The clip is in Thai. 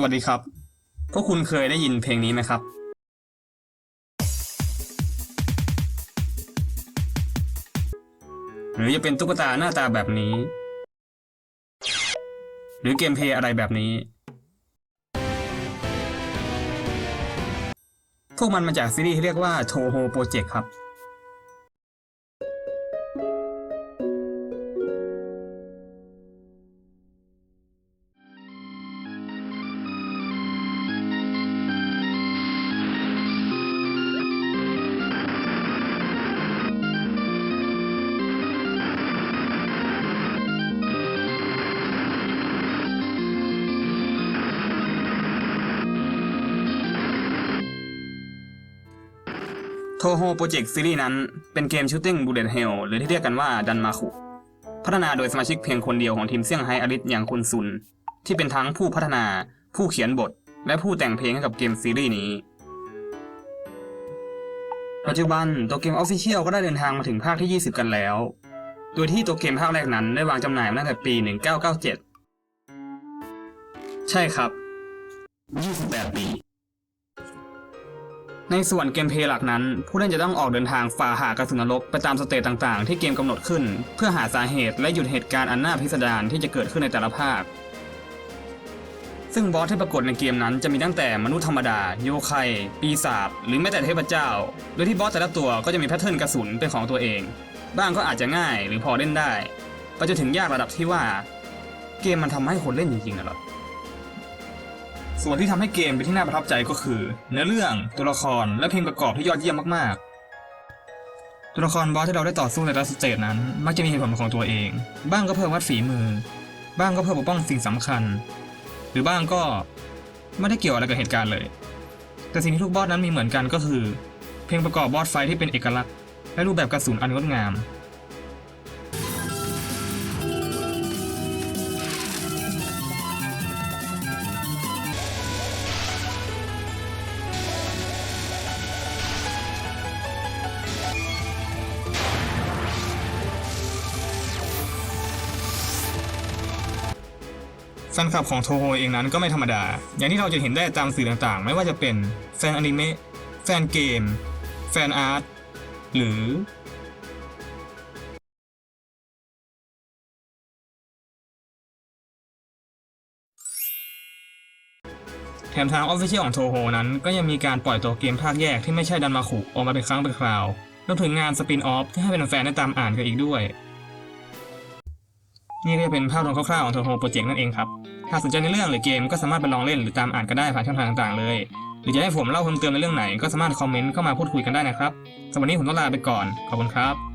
สวัสดีครับ พวกคุณเคยได้ยินเพลงนี้ไหมครับ หรือจะเป็นตุ๊กตาหน้าตาแบบนี้ หรือเกมเพลย์อะไรแบบนี้ พวกมันมาจากซีรีส์ที่เรียกว่า Toho Project ครับ โทโฮโปรเจกต์ซีรีส์นั้นเป็นเกมชูตติ้งบูเลตเฮลหรือที่เรียกกันว่าดันมาคุพัฒนาโดยสมาชิกเพียงคนเดียวของทีมเซี่ยงไฮ้อลิสอย่างคุณซุน ที่เป็นทั้งผู้พัฒนา ผู้เขียนบท และผู้แต่งเพลงให้กับเกมซีรีส์นี้ ปัจจุบันตัวเกมออฟฟิเชียลก็ได้เดินทางมาถึงภาคที่ 20 กันแล้ว โดยที่ตัวเกมภาคแรกนั้นได้วางจำหน่ายมาตั้งแต่ปี 1997 ใช่ครับ 28 ปี ในส่วนเกมเพลย์หลักนั้น ผู้เล่นจะต้องออกเดินทางฝ่าหากระสุนนรกไปตามสเตจต่างๆ ที่เกมกำหนดขึ้น เพื่อหาสาเหตุและหยุดเหตุการณ์อันน่าพิสดารที่จะเกิดขึ้นในแต่ละภาค ซึ่งบอสที่ปรากฏในเกมนั้นจะมีตั้งแต่มนุษย์ธรรมดา โยไคปีศาจหรือแม้แต่เทพเจ้า โดยที่บอสแต่ละตัวก็จะมีแพทเทิร์นกระสุนเป็นของตัวเอง บ้างก็อาจจะง่ายหรือพอเล่นได้ไปจนถึงยากระดับที่ว่า เกมมันทำให้คนเล่นจริงๆนะหรอ ส่วนที่ทำให้เกมเป็นที่น่าประทับใจก็คือ เนื้อเรื่องตัวละครและเพลงประกอบที่ยอดเยี่ยมมากๆ ตัวละครบอสที่เราได้ต่อสู้ในแต่ละสเตจนั้น มักจะมีเหตุผลของตัวเอง บ้างก็เพื่อวัดฝีมือ บ้างก็เพื่อปกป้องสิ่งสำคัญ หรือบ้างก็ไม่ได้เกี่ยวอะไรกับเหตุการณ์เลย แต่สิ่งที่ทุกบอสนั้นมีเหมือนกันก็คือ เพลงประกอบบอสไฟที่เป็นเอกลักษณ์และรูปแบบกระสุนอันงดงาม แฟนคลับของโทโฮเองนั้นก็ไม่ธรรมดา อย่างที่เราจะเห็นได้ตามสื่อต่างๆ ไม่ว่าจะเป็นแฟนอนิเมะ แฟนเกม แฟนอาร์ต หรือ แถมทางออฟฟิเชียลของโทโฮนั้นก็ยังมีการปล่อยตัวเกมภาคแยกที่ไม่ใช่ดันมาคุออกมาเป็นครั้งเป็นคราวรวมถึงงานสปินออฟที่ให้เป็นแฟนได้ตามอ่านกันอีกด้วย นี่ก็จะเป็นภาพรวมคร่าวๆของ Toho Project นั่นเองครับ หากสนใจในเรื่องหรือเกมก็สามารถไปลองเล่นหรือตามอ่านก็ได้ผ่านช่องทางต่างๆเลย หรือจะให้ผมเล่าเพิ่มเติมในเรื่องไหนก็สามารถคอมเมนต์เข้ามาพูดคุยกันได้นะครับสำหรับวันนี้ผมต้องลาไปก่อน ขอบคุณครับ